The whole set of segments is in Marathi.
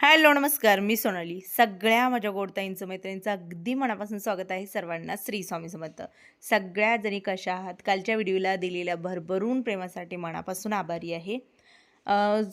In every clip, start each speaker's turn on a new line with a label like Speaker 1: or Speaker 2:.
Speaker 1: हॅलो नमस्कार. मी सोनाली. सगळ्या माझ्या गोडताईंचं मैत्रिणींचं अगदी मनापासून स्वागत आहे सर्वांना श्री स्वामी समर्थ. सगळ्या जणी कशा आहात? कालच्या व्हिडिओला दिलेल्या भरभरून प्रेमासाठी मनापासून आभारी आहे.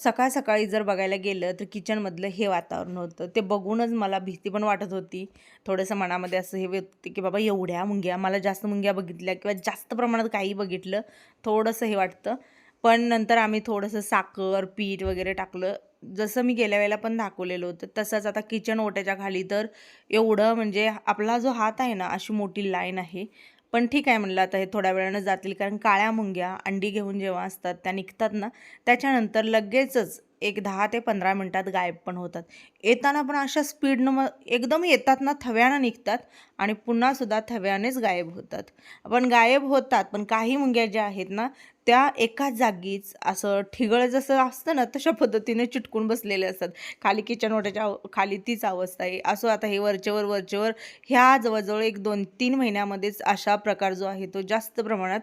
Speaker 1: सकाळ सकाळी जर बघायला गेलं तर किचनमधलं हे वातावरण होतं. ते बघूनच मला भीती पण वाटत होती. थोडंसं मनामध्ये असं हे होते की बाबा एवढ्या मुंग्या मला जास्त मुंग्या बघितल्या किंवा जास्त प्रमाणात काही बघितलं थोडंसं हे वाटतं. पण नंतर आम्ही थोडंसं साखर पीठ वगैरे टाकलं. जसं मी गेल्या वेळेला पण दाखवलेलं होतं तसंच आता किचन ओट्याच्या खाली तर एवढं म्हणजे आपला जो हात आहे ना अशी मोठी लाईन आहे. पण ठीक आहे म्हणलं आता हे थोड्या वेळानं जातील कारण काळ्या मुंग्या अंडी घेऊन जेव्हा असतात त्या निघतात ना त्याच्यानंतर लगेचच एक दहा ते पंधरा मिनटात गायब पण होतात. येताना पण अशा स्पीडनं मग एकदम येतात ना थव्यानं निघतात आणि पुन्हासुद्धा थव्यानेच गायब होतात. पण गायब होतात पण काही मुंग्या ज्या आहेत ना त्या एका जागीच असं ठिगळ जसं असतं ना तशा पद्धतीने चिटकून बसलेले असतात. खाली किचन ओट्याच्या आव- खाली तीच अवस्था आहे. असं आता हे वरचेवर वरचेवर ह्या जवळजवळ एक दोन तीन महिन्यामध्येच अशा प्रकार जो आहे तो जास्त प्रमाणात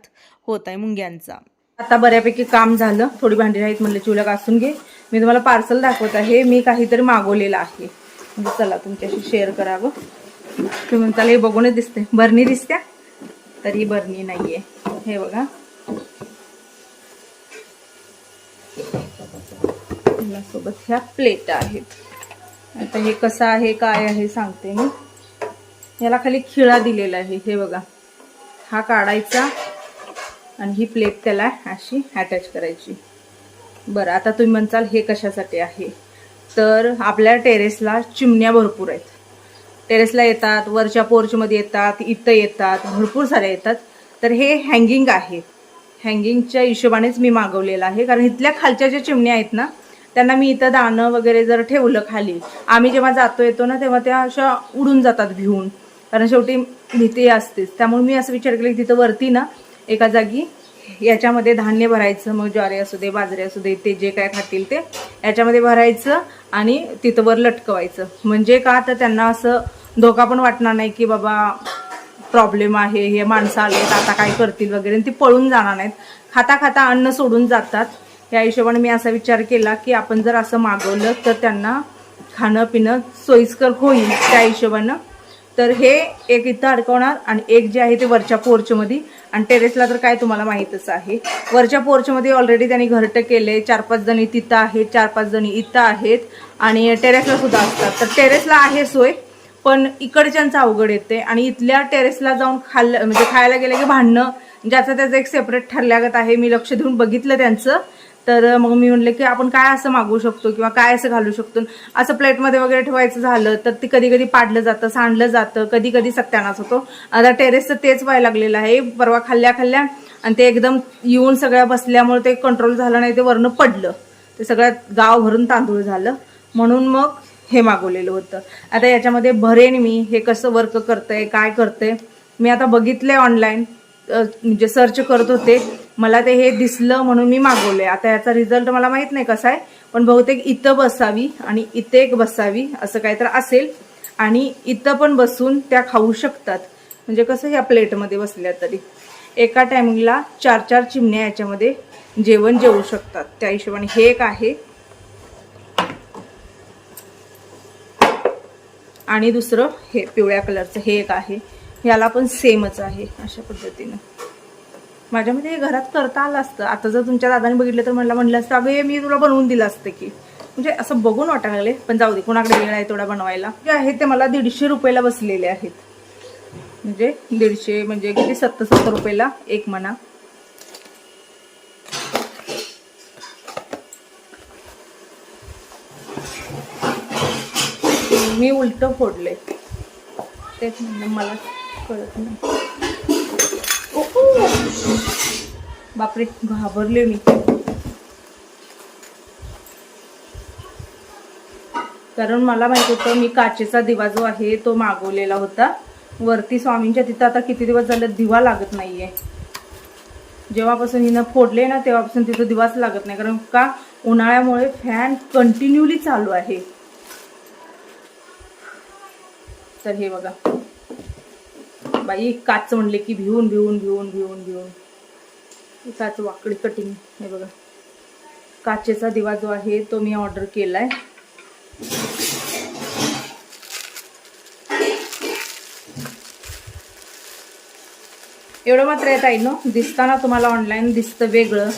Speaker 1: होत आहे मुंग्यांचा. आता बऱ्यापैकी काम झालं. थोडी भांडी राहीत म्हणलं चिवल्या कासून घे. मी तुम्हाला पार्सल दाखवत आहे. मी काहीतरी मागवलेलं आहे. म्हणजे चला तुमच्याशी शेअर करावं. तुम्ही म्हणताल हे बघूनच दिसते बरणी दिसत्या? तर ही बरणी आहे हे बघा. सोबत ह्या प्लेट आहेत. आता हे कसं आहे काय आहे सांगते मी. याला खाली खिळा दिलेला आहे हे बघा. हा काढायचा आणि ही प्लेट त्याला अशी अटॅच करायची. बरं आता तुम्ही म्हणचाल हे कशासाठी आहे? तर आपल्या टेरेसला चिमण्या भरपूर आहेत. टेरेसला येतात वरच्या पोर्चमध्ये येतात इथं येतात भरपूर साऱ्या येतात. तर हे हँगिंग आहे. हँगिंगच्या हिशोबानेच मी मागवलेलं आहे कारण इथल्या खालच्या ज्या चिमण्या आहेत ना त्यांना मी इथं दाणं वगैरे जर ठेवलं खाली आम्ही जेव्हा जातो येतो ना तेव्हा त्या अशा उडून जातात भिवून कारण शेवटी भीती असतेच. त्यामुळे मी असं विचार केला की तिथं वरती ना एका जागी याच्यामध्ये धान्य भरायचं मग ज्वारी असू दे बाजरी असू दे ते जे काय खातील ते याच्यामध्ये भरायचं आणि तिथं वर लटकवायचं. म्हणजे का तर त्यांना असं धोका पण वाटणार नाही की बाबा प्रॉब्लेम आहे हे माणसं आले आता काय करतील वगैरे आणि ती पळून जाणार नाहीत. खाता खाता अन्न सोडून जातात. या हिशोबाने मी असा विचार केला की आपण जर असं मागवलं तर त्यांना खाणं पिणं सोयीस्कर होईल त्या हिशोबानं. तर हे एक इथं अडकवणार आणि एक जे आहे ते वरच्या पोर्चमध्ये आणि टेरेसला तर काय तुम्हाला माहीतच आहे. वरच्या पोर्चमध्ये ऑलरेडी त्यांनी घरटं केले चार पाच जणी तिथं आहेत चार पाच जणी इथं आहेत आणि टेरेसला सुद्धा असतात. तर टेरेसला आहे सोय पण इकडच्यांचं अवघड येते. आणि इथल्या टेरेसला जाऊन खाल्लं म्हणजे खायला गेलं की भांडणं ज्याचं त्याचं एक सेपरेट ठरल्यागत आहे. मी लक्ष देऊन बघितलं त्यांचं. तर मग मी म्हणले की आपण काय असं मागवू शकतो किंवा काय असं घालू शकतो? असं प्लेटमध्ये वगैरे ठेवायचं झालं तर ते कधी कधी पाडलं जातं सांडलं जातं कधी कधी सत्यानाश होतो. आता टेरेसचं तेच व्हायला लागलेलं आहे. परवा खाल्ल्या खाल्ल्या आणि ते एकदम येऊन सगळ्या बसल्यामुळे ते कंट्रोल झालं नाही ते वरनं पडलं. ते सगळ्यात गाव भरून तांदूळ झालं. म्हणून मग हे मागवलेलं होतं. आता याच्यामध्ये भरेन मी हे कसं वर्क करतंय काय करतंय? मी आता बघितलंय ऑनलाईन म्हणजे सर्च करत होते. मला ते हे दिसलं म्हणून मी मागवले आता याचा रिझल्ट मला माहीत नाही कसा आहे पण बहुतेक इथं बसावी आणि इथे एक बसावी असं काहीतरी असेल. आणि इथं पण बसून त्या खाऊ शकतात. म्हणजे कसं ह्या प्लेटमध्ये बसल्या तरी. एका टायमिंगला चार चार चिमण्या याच्यामध्ये जेवण जेवू शकतात. त्या हिशोबाने हे एक आहे. आणि दुसरं हे पिवळ्या कलरचं हे एक आहे. याला पण सेमच आहे अशा पद्धतीनं. माझ्यामध्ये घरात करता आलं असतं. आता जर तुमच्या दादाने बघितलं तर म्हणलं म्हणलं असतं अगं मी तुला बनवून दिलं असतं की. म्हणजे असं बघून वाटायला लागले पण जाऊ दे कोणाकडे वेळ आहे तेवढा बनवायला. जे आहे ते मला दीडशे रुपयाला बसलेले आहेत. म्हणजे दीडशे म्हणजे किती? सत्तर सत्तर रुपयाला एक म्हणा. मी उलट फोडले तेच म्हणलं मला कळत नाही. बापरे घाबरले मी. कारण मला माहीत होतं मी काचेचा दिवा जो आहे तो मागवलेला होता. वरती स्वामींच्या तिथं आता किती दिवस झाले दिवा लागत नाहीये. जेव्हापासून हिनं फोडले ना तेव्हापासून तिथं दिवाच लागत नाही. कारण का? उन्हाळ्यामुळे फॅन कंटिन्युअली चालू आहे. तर हे बघा. बाई काच म्हणले की भिवून भिवून भिवून भिवून भिवून काच वाकडी कटिंग हे बघा. काचेचा दिवा जो आहे तो मी ऑर्डर केलाय. एवढं मात्र येत आहे ना दिसताना तुम्हाला ऑनलाईन दिसतं वेगळं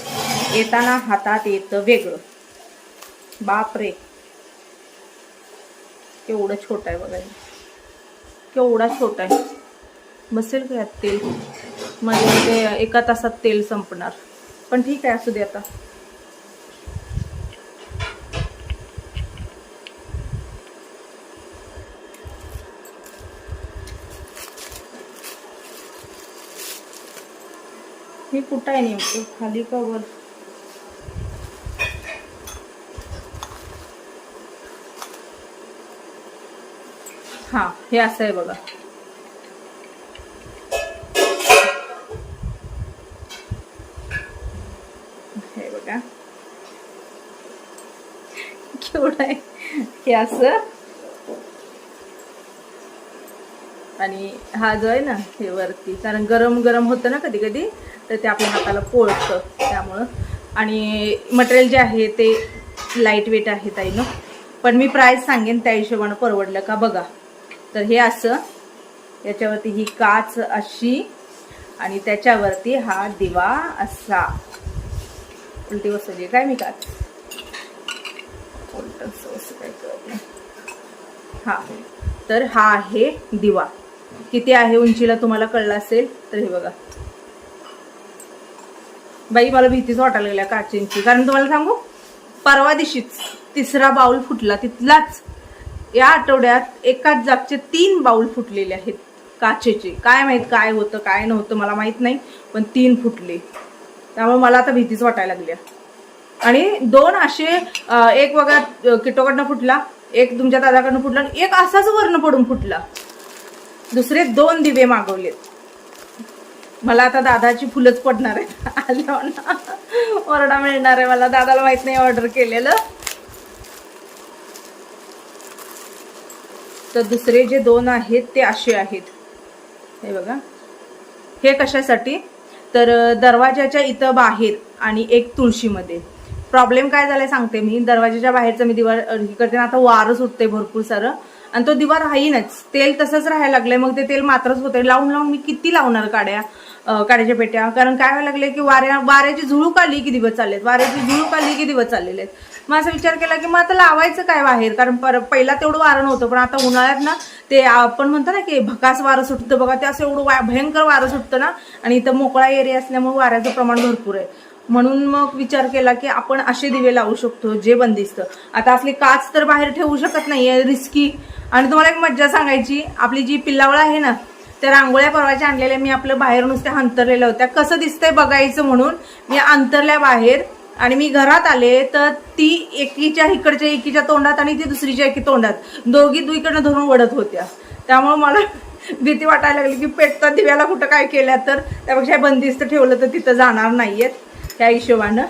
Speaker 1: येताना हातात येतं वेगळं. बापरे. केवढं छोटं आहे बघा केवढा छोटा आहे. बसेल का यात तेल? म्हणजे ते एका तासात तेल संपणार. पण ठीक आहे असू दे आता. हे कुठं आहे नेमकं? खाली का वर? हा हे असं आहे बघा. हे असं. आणि हा जो आहे ना हे वरती. कारण गरम गरम होतं ना कधी कधी तर ते आपल्या हाताला पोळतं त्यामुळं. आणि मटेरियल जे आहे ते लाइट वेट आहे ताई ना पण मी प्राईस सांगेन त्या हिशोबानं परवडलं का बघा. तर हे असं याच्यावरती ही काच अशी आणि त्याच्यावरती हा दिवा असा. उलटी बसवली काय मी काच? उलट असं काय कळत हा. तर हा आहे दिवा. किती आहे उंचीला तुम्हाला कळलं असेल तर हे बघा. बाई मला भीतीच वाटायला गेल्या काचेंची. कारण तुम्हाला सांगू परवा दिवशीच तिसरा बाऊल फुटला तिथलाच. या आठवड्यात एकाच जागचे तीन बाऊल फुटलेले आहेत काचेचे. काय माहीत काय होतं काय नव्हतं मला माहीत नाही पण तीन फुटले. त्यामुळे मला आता भीतीच वाटायला लागल्या आणि दोन असे एक बघा किटोकडनं फुटला एक तुमच्या दादाकडनं फुटला आणि एक असाच वर्ण पडून फुटला. दुसरे दोन दिवे मागवलेत. मला आता दादाची फुलंच पडणार आहे आल्यावर ना ओरडा मिळणार आहे. मला दादाला माहीत नाही ऑर्डर केलेलं. तर दुसरे जे दोन आहेत ते असे आहेत. हे बघा. हे कशासाठी? तर दरवाजाच्या इथं बाहेर आणि एक तुळशीमध्ये. प्रॉब्लेम काय झालाय सांगते मी. दरवाजाच्या बाहेरचं मी दिवा हे करते ना आता वारं सुटते भरपूर सारं. आणि तो दिवा राहीनच. तेल तसंच राहायला लागलंय. मग ते तेल मात्रच होते लावून लावून मी किती लावणार काड्या काड्याच्या पेट्या? कारण काय व्हायला लागले की वाऱ्या वाऱ्याची झुळूक आली की दिवस चाललेत. वाऱ्याची झुळूक आली की दिवस चाललेले आहेत मग असा विचार केला की मग आता लावायचं काय बाहेर? कारण पर पहिला तेवढं वारं नव्हतं. पण आता उन्हाळ्यात ना ते आपण म्हणतो ना की भकास वारं सुटतं बघा. ते असं एवढं भयंकर वारं सुटतं ना. आणि इथं मोकळा एरिया असल्यामुळे वाऱ्याचं प्रमाण भरपूर आहे. म्हणून मग विचार केला की आपण असे दिवे लावू शकतो जे बंदिस्त आता असली काच तर बाहेर ठेवू शकत नाहीये रिस्की आणि तुम्हाला एक मज्जा सांगायची आपली जी पिल्लावळ आहे ना त्या रांगोळ्या परवाच्या आणलेल्या मी आपलं बाहेर नुसत्या अंतरलेल्या होत्या. कसं दिसतंय बघायचं म्हणून मी अंतरल्या बाहेर आणि मी घरात आले तर ती एकीच्या इकडच्या एकीच्या तोंडात आणि ती दुसरीच्या एकी तोंडात. दोघी दुईकडनं धरून वडत होत्या. त्यामुळे मला भीती वाटायला लागली की पेटतात दिव्याला कुठं काय केल्या तर. त्यापेक्षा बंदिस्त ठेवलं तर तिथं जाणार नाहीयेत. त्या हिशोबानं.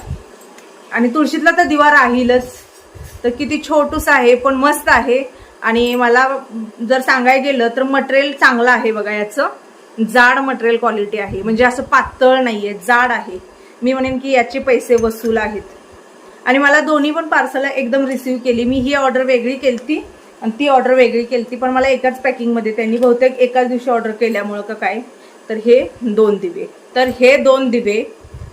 Speaker 1: आणि तुळशीतला तर दिवा राहीलच. तर किती छोटूस आहे पण मस्त आहे. आणि मला जर सांगायला गेलं तर मटेरियल चांगलं आहे बघा याचं. जाड मटेरियल क्वालिटी आहे. म्हणजे असं पातळ नाही आहे जाड आहे. मी म्हणेन की याचे पैसे वसूल आहेत. आणि मला दोन्ही पण पार्सल एकदम रिसीव केली. मी ही ऑर्डर वेगळी केलती आणि ती ऑर्डर वेगळी केलती. पण मला एकाच पॅकिंगमध्ये त्यांनी बहुतेक एकाच दिवशी ऑर्डर केल्यामुळं का काय? तर हे दोन दिवे. तर हे दोन दिवे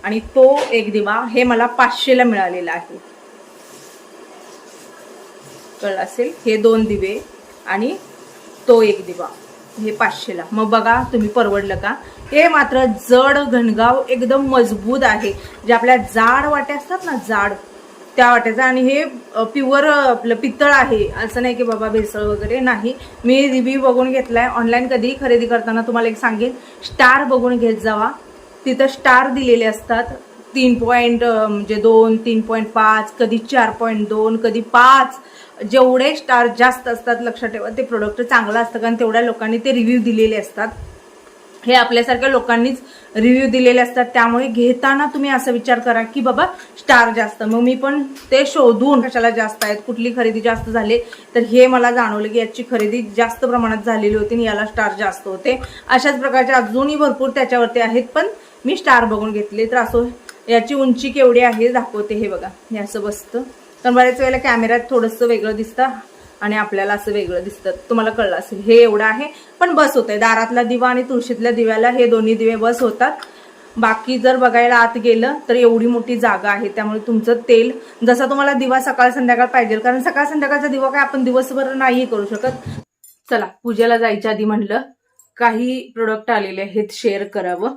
Speaker 1: आणि तो एक दिवा हे मला पाचशेला मिळालेला आहे. कळलं असेल? हे दोन दिवे आणि तो एक दिवा. हे पाचशेला. मग बघा तुम्ही परवडलं का? हे मात्र जड घनगाव एकदम मजबूत आहे. जे आपल्या जाड वाट्या असतात ना जाड त्या वाट्याचा. आणि हे प्युअर आपलं पितळ आहे. असं नाही की बाबा भेसळ वगैरे नाही. मी रिव्ह्यू बघून घेतलाय. ऑनलाईन कधीही खरेदी करताना तुम्हाला एक सांगेन. स्टार बघून घेत जावा. तिथं स्टार दिलेले असतात. तीन पॉईंट म्हणजे दोन तीन पॉईंट पाच कधी चार पॉईंट दोन कधी पाच. जेवढे स्टार जास्त असतात लक्षात ठेवा ते प्रोडक्ट चांगलं असतं कारण तेवढ्या लोकांनी ते रिव्ह्यू दिलेले असतात. हे आपल्यासारख्या लोकांनीच रिव्ह्यू दिलेले असतात. त्यामुळे घेताना तुम्ही असा विचार करा की बाबा स्टार जास्त. मग मी पण ते शोधून कशाला जास्त आहेत कुठली खरेदी जास्त झाली तर हे मला जाणवलं की याची खरेदी जास्त प्रमाणात झालेली होती आणि याला स्टार जास्त होते. अशाच प्रकारचे अजूनही भरपूर त्याच्यावरती आहेत. पण मी स्टार बघून घेतले. तर असं याची उंची केवढी आहे दाखवते हे बघा. हे असं बसतं. तर बऱ्याच वेळेला कॅमेऱ्यात थोडंसं वेगळं दिसतं आणि आपल्याला असं वेगळं दिसतं. तुम्हाला कळलं असेल. हे एवढं आहे. पण बस होतंय. दारातला दिवा आणि तुळशीतल्या दिव्याला हे दोन्ही दिवे बस होतात. बाकी जर बघायला आत गेलं तर एवढी मोठी जागा आहे. त्यामुळे तुमचं तेल जसा तुम्हाला दिवा सकाळ संध्याकाळ पाहिजे. कारण सकाळ संध्याकाळचा दिवा काय आपण दिवसभर नाही करू शकत. चला पूजेला जायच्या आधी म्हणलं काही प्रोडक्ट आलेले आहेत शेअर करावं.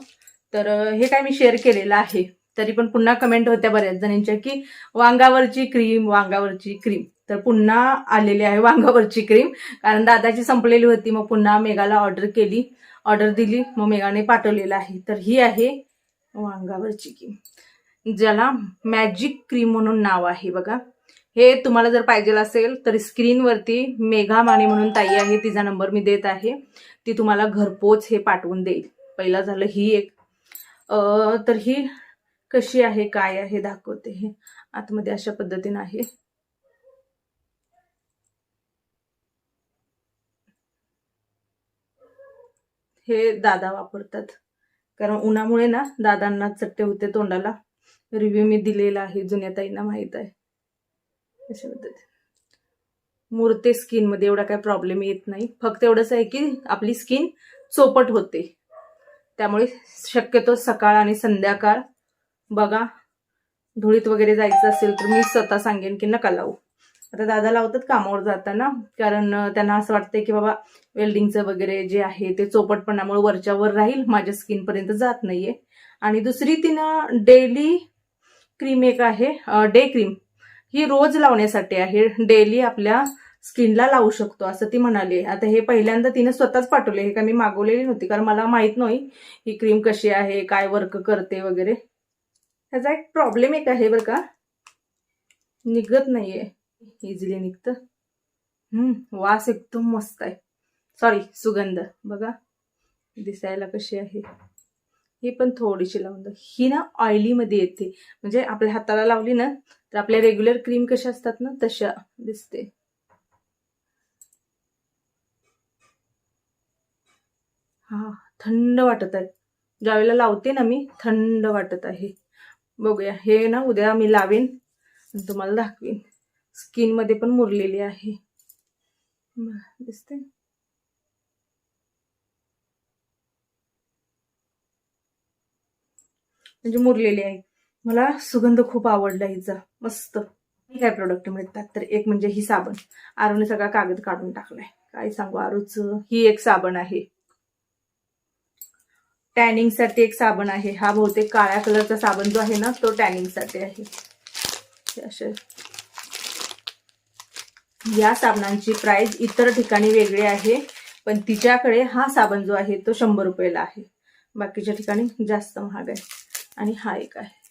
Speaker 1: तर हे काय मी शेअर केलेलं आहे. तरी पण पुन्हा कमेंट होत्या बऱ्याच जणींच्या की वांगावरची क्रीम वांगावरची क्रीम तर पुन्हा आलेली आहे वांगावरची क्रीम कारण दादाची संपलेली होती मग पुन्हा मेघाला ऑर्डर केली. ऑर्डर दिली मग मेघाने पाठवलेलं आहे. तर ही आहे वांगावरची क्रीम ज्याला मॅजिक क्रीम म्हणून नाव आहे बघा. हे तुम्हाला जर पाहिजे असेल तर स्क्रीनवरती मेघा माने म्हणून ताई आहे. तिचा नंबर मी देत आहे. ती तुम्हाला घरपोच हे पाठवून देईल. पहिला झालं ही एक. तर ही कशी आहे काय आहे दाखवते हे. आतमध्ये अशा पद्धतीने आहे. हे दादा वापरतात. कारण उन्हामुळे ना दादांना चट्टे होते तोंडाला. रिव्ह्यू मी दिलेला आहे जुन्या ताईंना माहीत आहे. अशा पद्धतीने. मूर्ते स्किनमध्ये एवढा काही प्रॉब्लेम येत नाही. फक्त एवढंच आहे की आपली स्किन चोपट होते. त्यामुळे शक्यतो सकाळ आणि संध्याकाळ बघा. धुळीत वगैरे जायचं असेल तर मी स्वतः सांगेन की नका लावू. आता दादा लावतात कामावर जाताना कारण त्यांना असं वाटतंय की बाबा वेल्डिंगचं वगैरे जे आहे ते चोपटपणामुळे वरच्यावर राहील माझ्या स्किनपर्यंत जात नाहीये. आणि दुसरी तिनं डेली क्रीम एक आहे डे क्रीम ही रोज लावण्यासाठी आहे. डेली आपल्या स्किनला लावू शकतो असं ती म्हणाली. आता हे पहिल्यांदा तिने स्वतःच पाठवले. हे काय मी मागवलेली नव्हती कारण मला माहीत नाही ही क्रीम कशी आहे काय वर्क करते वगैरे. ह्याचा एक प्रॉब्लेम एक आहे बरं का. निघत नाहीये. इझिली निघतं. हम्म वास एकदम मस्त आहे. सॉरी सुगंध. बघा दिसायला कशी आहे. ही पण थोडीशी लावून द्या. ही ना ऑइलीमध्ये येते. म्हणजे आपल्या हाताला लावली ना तर आपल्या रेग्युलर क्रीम कशा असतात ना तशा दिसते. हा थंड वाटत आहे. ज्यावेळेला लावते ना मी थंड वाटत आहे. बघूया हे ना उद्या मी लावेन आणि तुम्हाला दाखवीन. स्किनमध्ये पण मुरलेली आहे. दिसते म्हणजे मुरलेली आहे. मला सुगंध खूप आवडला हिचा. मस्त. काय प्रोडक्ट मिळतात तर एक म्हणजे ही साबण. आरूने सगळा कागद काढून टाकलाय. काय सांगू आरूच ही एक साबण आहे. टॅनिंगसाठी एक साबण आहे. हा बहुतेक काळ्या कलरचा साबण जो आहे ना तो टॅनिंगसाठी आहे. असे. या साबणांची प्राइस इतर ठिकाणी वेगळी आहे पण तिच्याकडे हा साबण जो आहे तो शंभर रुपयाला आहे. बाकीच्या ठिकाणी जास्त महाग आहे. आणि हा एक आहे.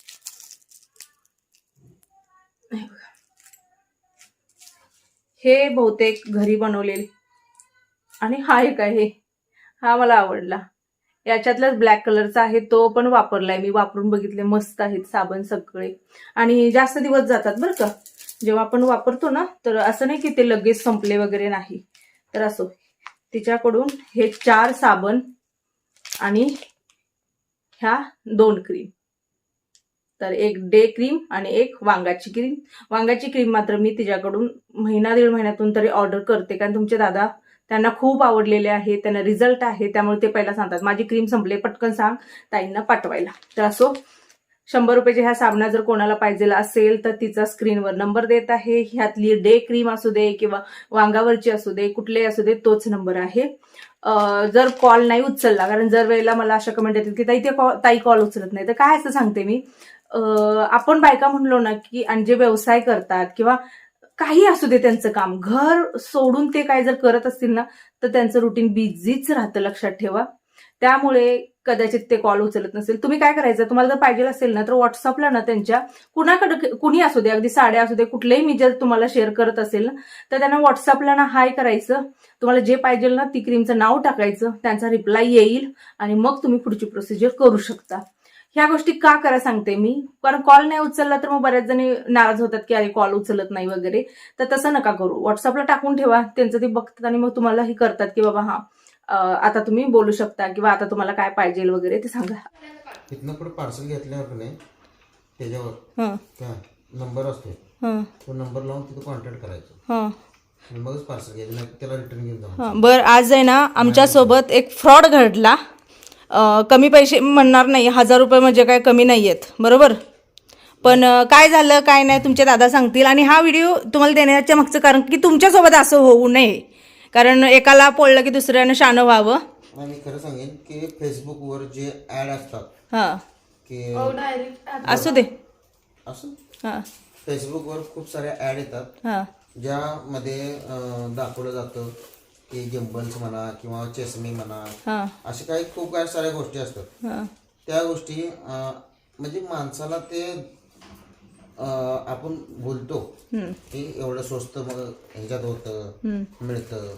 Speaker 1: हे बहुतेक घरी बनवलेले. आणि हा एक आहे. हा मला आवडला. याच्यातलाच ब्लॅक कलरचा आहे तो पण वापरलाय. मी वापरून बघितले मस्त आहेत साबण सगळे. आणि जास्त दिवस जातात बरं का. जेव्हा आपण वापरतो ना तर असं नाही की ते लगेच संपले वगैरे नाही. तर असो तिच्याकडून हे चार साबण आणि ह्या दोन क्रीम तर एक डे क्रीम आणि एक वांगाची क्रीम वांगाची क्रीम मात्र मी तिच्याकडून महिना दीड महिन्यातून तरी ऑर्डर करते. कारण तुमचे दादा त्यांना खूप आवडलेले आहे त्यांना रिझल्ट आहे त्यामुळे ते पहिला सांगतात. माझी क्रीम संपले पटकन सांग ताईंना पाठवायला. तर असो शंभर रुपयाच्या ह्या साबणा जर कोणाला पाहिजे असेल तर तिचा स्क्रीनवर नंबर देत आहे. ह्यातली डे क्रीम असू दे किंवा वांगावरची असू दे कुठलेही असू दे तोच नंबर आहे. जर कॉल नाही उचलला कारण जर वेळेला मला अशा कमेंट येतील की ताई ते कॉल ताई कॉल उचलत नाही. तर काय असं सांगते मी? आपण बायका म्हणलो ना की आणि जे व्यवसाय करतात किंवा काही असू दे त्यांचं काम. घर सोडून ते काय जर करत असतील ना तर त्यांचं रुटीन बिझीच राहतं लक्षात ठेवा. त्यामुळे कदाचित ते कॉल उचलत नसेल. तुम्ही काय करायचं? तुम्हाला जर पाहिजे असेल ना तर व्हॉट्सअपला ना त्यांच्या कुणाकडे कुणी असू दे अगदी साड्या असू दे कुठलेही मी जर तुम्हाला शेअर करत असेल ना तर त्यांना व्हॉट्सअपला ना हाय करायचं. तुम्हाला जे पाहिजे ना ती क्रीमचं नाव टाकायचं. त्यांचा रिप्लाय येईल आणि मग तुम्ही पुढची प्रोसिजर करू शकता. ह्या गोष्टी का करा सांगते मी. कारण कॉल नाही उचलला तर मग बऱ्याच जणी नाराज होतात की अरे कॉल उचलत नाही वगैरे. तर तसं नका करू. व्हॉट्सअपला टाकून ठेवा. त्यांचं ते बघतात आणि मग तुम्हाला हे करतात की बाबा हा आता तुम्ही बोलू शकता किंवा आता तुम्हाला काय पाहिजे वगैरे ते सांगा.
Speaker 2: तिथनं पुढे पार्सल घेतल्यावर नाही त्याच्यावर
Speaker 1: हं,
Speaker 2: त्या नंबर असतो तो नंबर लावून तिथं कॉन्टॅक्ट करायचं. मगच पार्सल घ्यायचं. त्याला रिटर्न घेऊन जाऊ
Speaker 1: बरं आज आहे ना आमच्यासोबत एक फ्रॉड घडला. कमी पैसे म्हणणार नाही हजार रुपये म्हणजे काय कमी नाही आहेत बरोबर? पण काय झालं काय नाही तुमचे दादा सांगतील. आणि हा व्हिडिओ तुम्हाला देण्याच्या मागचं कारण की तुमच्यासोबत असं होऊ नये. कारण एकाला पोळलं की दुसऱ्यानं शानं व्हावं.
Speaker 2: आणि मी खरं सांगेन की फेसबुकवर जे ॲड असतात
Speaker 1: हां.
Speaker 2: की
Speaker 1: असू दे.
Speaker 2: असं
Speaker 1: हां.
Speaker 2: फेसबुकवर खूप साऱ्या ॲड येतात
Speaker 1: हां.
Speaker 2: ज्यामध्ये दाखवलं जातं. की गिम्बल्स म्हणा किंवा चेसमी म्हणा असे काही खूप काही साऱ्या गोष्टी असतात.
Speaker 1: हां.
Speaker 2: त्या गोष्टी म्हणजे माणसाला ते आपण बोलतो की एवढं स्वस्त मग ह्याच्यात होतं मिळतं.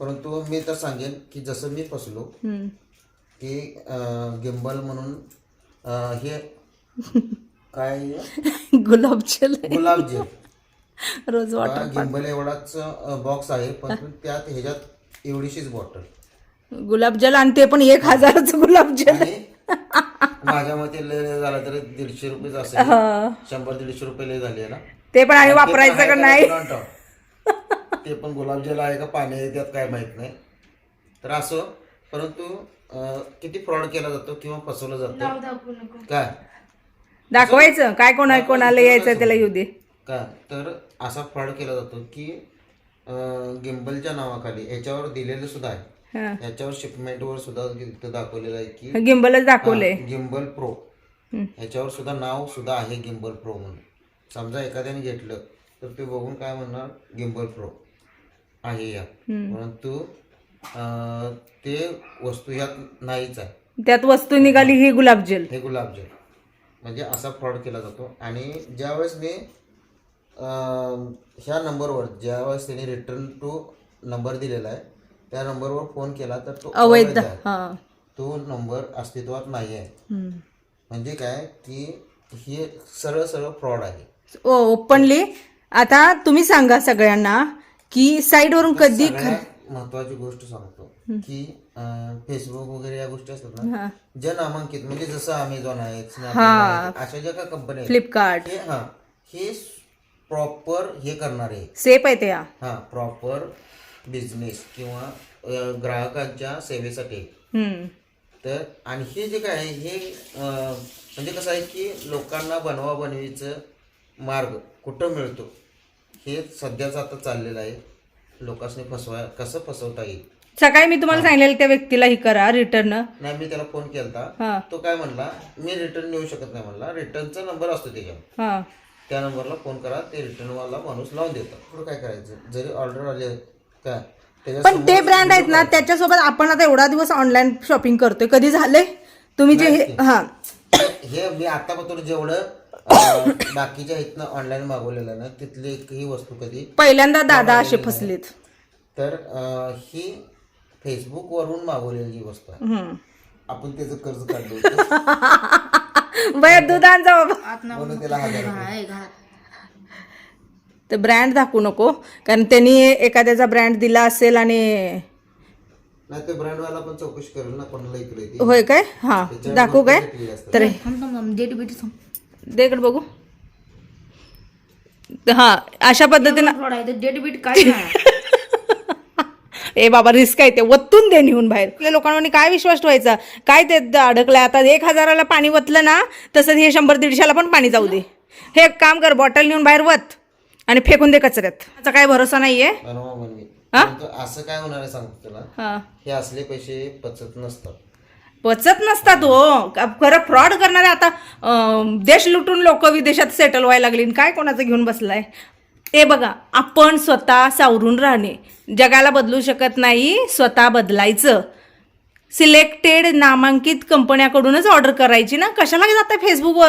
Speaker 2: परंतु मी तर सांगेन की जसं मी फसलो. की गिंबल म्हणून हे काय
Speaker 1: गुलाबजल
Speaker 2: गुलाबजेल
Speaker 1: रोज वॉटर
Speaker 2: गिंबल एवढाच बॉक्स आहे पण त्यात ह्याच्यात एवढीशीच बॉटल
Speaker 1: गुलाबजल आणि ते पण एक हजाराचं गुलाबजल
Speaker 2: माझ्या मते लय झाला तरी दीडशे
Speaker 1: हां.
Speaker 2: शंभर दीडशे रुपये लय झाले ना.
Speaker 1: ते पण आम्ही वापरायचं का नाही.
Speaker 2: ते पण गुलाबजल आहे का पाणी आहे त्यात काय माहीत नाही. तर असो परंतु किती फ्रॉड केला जातो किंवा फसवलं जातं? काय?
Speaker 1: दाखवायचं काय कोणा कोणाला यायचं त्याला येऊ दे.
Speaker 2: काय तर असा फ्रॉड केला जातो की अं, गिम्बलच्या नावाखाली याच्यावर दिलेलं सुद्धा आहे.
Speaker 1: हां.
Speaker 2: याच्यावर शिपमेंटवर सुद्धा दाखवलेलं आहे की
Speaker 1: गिंबलच दाखवलंय.
Speaker 2: गिम्बल प्रो ह्याच्यावर सुद्धा नाव सुद्धा आहे गिम्बल प्रो म्हणून. समजा एखाद्याने घेतलं तर ते बघून काय म्हणणार? गिम्बल प्रो आहे या. परंतु अं, ते वस्तू यात नाहीच आहे.
Speaker 1: त्यात वस्तू निघाली ही गुलाबजल.
Speaker 2: हे गुलाबजल. म्हणजे असा फ्रॉड केला जातो. आणि ज्यावेळेस मी ह्या नंबरवर ज्यावेळेस त्यांनी रिटर्न टू नंबर दिलेला आहे त्या नंबरवर फोन केला तर तो
Speaker 1: अवैध
Speaker 2: आहे. तो नंबर अस्तित्वात नाही आहे. म्हणजे काय? की हे सरळ सरळ फ्रॉड आहे.
Speaker 1: ओपनली. आता तुम्ही सांगा सगळ्यांना की साईडवरून कधी
Speaker 2: महत्वाची गोष्ट सांगतो की फेसबुक वगैरे या गोष्टी असतात ना. ज्या नामांकित म्हणजे जसं अमेझॉन आहे अशा ज्या काही कंपन्या
Speaker 1: फ्लिपकार्ट
Speaker 2: हे प्रॉपर हे करणारे
Speaker 1: सेफ आहे त्या
Speaker 2: हा. प्रॉपर बिझनेस किंवा अ, ग्राहकांच्या सेवेसाठी.
Speaker 1: हम्म.
Speaker 2: तर आणि हे जे काय आहे हे अ, म्हणजे कसं आहे की लोकांना बनवा बनवीचं मार्ग कुठं मिळतो हे सध्याचं आता चाललेलं आहे. लोकांनी फसवा कसं फसवता येईल?
Speaker 1: सकाळी मी तुम्हाला सांगितलेलं त्या व्यक्तीला ही करा रिटर्न
Speaker 2: नाही मी त्याला फोन केलता.
Speaker 1: हा.
Speaker 2: तो काय म्हणला मी रिटर्न नेऊ शकत नाही म्हणला. रिटर्नचा नंबर असतो त्याच्यावर.
Speaker 1: हा.
Speaker 2: त्या नंबरला फोन करा ते रिटर्नवाला माणूस लावून देतात. पुढे काय करायचं? जरी ऑर्डर आले काय
Speaker 1: पण ते ब्रँड आहेत ना त्याच्यासोबत आपण आता एवढा दिवस ऑनलाईन शॉपिंग करतोय कधी झालंय? तुम्ही जे हे हा.
Speaker 2: हे मी आतापर्यंत जेवढं अं, बाकीच्या इथनं ऑनलाईन मागवलेलं ना तिथली एकही वस्तू कधी
Speaker 1: पहिल्यांदा दादा असे फसलेत.
Speaker 2: तर अं, ही फेसबुक वरून मागवलेली जी वस्तू आहे.
Speaker 1: हम्म.
Speaker 2: आपण त्याचं कर्ज काढलं होतं.
Speaker 1: बया दुधांचा बाबा.
Speaker 2: म्हणून त्याला हजार रुपये.
Speaker 1: तर ब्रँड दाखवू नको कारण त्यांनी एखाद्याचा ब्रँड दिला असेल आणि
Speaker 2: नाही ते ब्रँडवाला पण चौकशी करेल ना कोणाला इकडे ती
Speaker 1: होय काय? हा दाखवू काय? तर दे इकडे बघू. हा अशा पद्धतीनं
Speaker 3: डेट बीट काय नाही.
Speaker 1: ए बाबा रिस्क आहे ते वत्तून दे नेऊन बाहेर. आपल्या लोकांवर काय विश्वास ठेवायचा? काय ते अडकलंय? आता एक हजाराला पाणी वतलं ना तसं हे शंभर दीडशेला पण पाणी जाऊ दे. हे एक काम कर बॉटल नेऊन बाहेर वत आणि फेकून दे कचऱ्यात. त्याचा काय भरोसा नाहीये?
Speaker 2: परंतु असं काय होणार आहे सांगतो तुला?
Speaker 1: हा.
Speaker 2: हे असले पैसे पचत नसतात.
Speaker 1: पचत नसतात हो. का- खरं फ्रॉड करणारे आता अं, देश लुटून लोक विदेशात सेटल व्हायला लागली आणि काय कोणाचं घेऊन बसलाय? ते बघा आपण स्वतः सावरून राहणे. जगाला बदलू शकत नाही स्वतः बदलायचं. सिलेक्टेड नामांकित कंपन्याकडूनच ऑर्डर करायची ना? कशाला जाताय फेसबुकवर